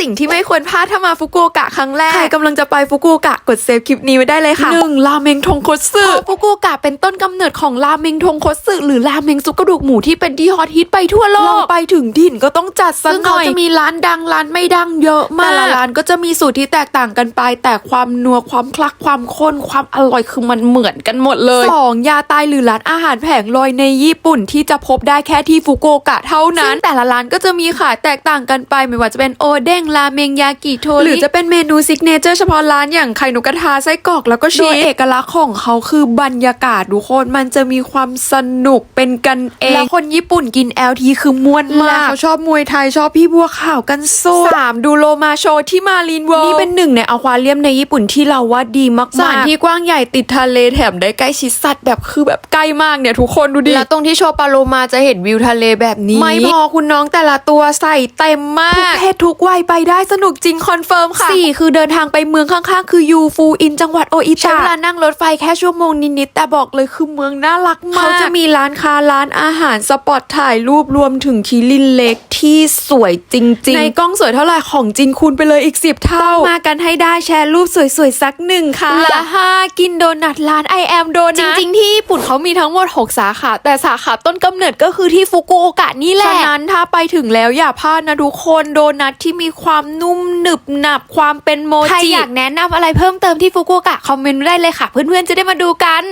สิ่งที่ไม่ควรพลาดถ้ามาฟุกุโอกะครั้งแรก ใครกำลังจะไปฟุกุโอกะกดเซฟคลิปนี้ไว้ได้เลยค่ะ 1. ราเมงทงคัตสึฟุกุโอกะเป็นต้นกำเนิดของราเมงทงคัตสึหรือราเมงซุปกระดูกหมูที่เป็นที่ฮอตฮิตไปทั่วโลกไปถึงถิ่นก็ต้องจัดซะหน่อยซึ่งเขาจะมีร้านดังร้านไม่ดังเยอะมากแต่ละร้านก็จะมีสูตรที่แตกต่างกันไป แต่ความนัวความคลักความข้นความอร่อยคือมันเหมือนกันหมดเลย 2. ยาตายหรือร้านอาหารแผงลอยในญี่ปุ่นที่จะพบได้แค่ที่ฟุกุโอกะเท่านั้น แต่ละร้านก็จะมีขายแตกต่างกันไปไม่ว่าจะเป็นโอเด้งราเมงยากิโทริหรือจะเป็นเมนูซิกเนเจอร์เฉพาะร้านอย่างไข่นกกระทาไส้กรอกแล้วก็ชีสโดยเอกลักษณ์ของเขาคือบรรยากาศทุกคนมันจะมีความสนุกเป็นกันเองแล้วคนญี่ปุ่นกิน LT คือม่วนมากและเขาชอบมวยไทยชอบพี่บัวขาวกันโซ่สามดูโลมาโชว์ที่มารีนเวิลด์นี่เป็นหนึ่งในอควาเรียมในญี่ปุ่นที่เราว่าดีมากๆสถานที่กว้างใหญ่ติดทะเลแถมได้ใกล้ชิดสัตว์แบบคือแบบใกล้มากเนี่ยทุกคนดูดิแล้วตรงที่โชว์ปลาโลมาจะเห็นวิวทะเลแบบนี้ ไม่พอคุณน้องแต่ละตัวใส่เต็มมากทุกเพศทุกวัยไปได้สนุกจริงคอนเฟิร์มค่ะ 4 คือเดินทางไปเมืองข้างๆ คือยูฟูอินจังหวัดโออิตาใช้เวลานั่งรถไฟแค่ชั่วโมงนิดๆแต่บอกเลยคือเมืองน่ารักมาก เขาจะมีร้านค้าร้านอาหารสปอตถ่ายรูปรวมถึงคิรินเล็กที่สวยจริง ๆ ในกล้องสวยเท่าไหร่ของจริงคูณไปเลยอีก 10 เท่ามากันให้ได้แชร์รูปสวยๆสักหนึ่งค่ะละห้ากินโดนัทร้าน I am โดนัทจริง ๆ ที่ญี่ปุ่นเขามีทั้งหมด 6 สาขา แต่สาขาต้นกำเนิดก็คือที่ฟุกุโอกะนี่แหละฉะนั้นถ้าไปถึงแล้วอย่าพลาดนะทุกคนโดนัทที่มีความนุ่มหนึบหนับความเป็นโมจิ ใครอยากแนะนำอะไรเพิ่มเติมที่ฟุกุโอกะคอมเมนต์ได้เลยค่ะ เพื่อนๆจะได้มาดูกัน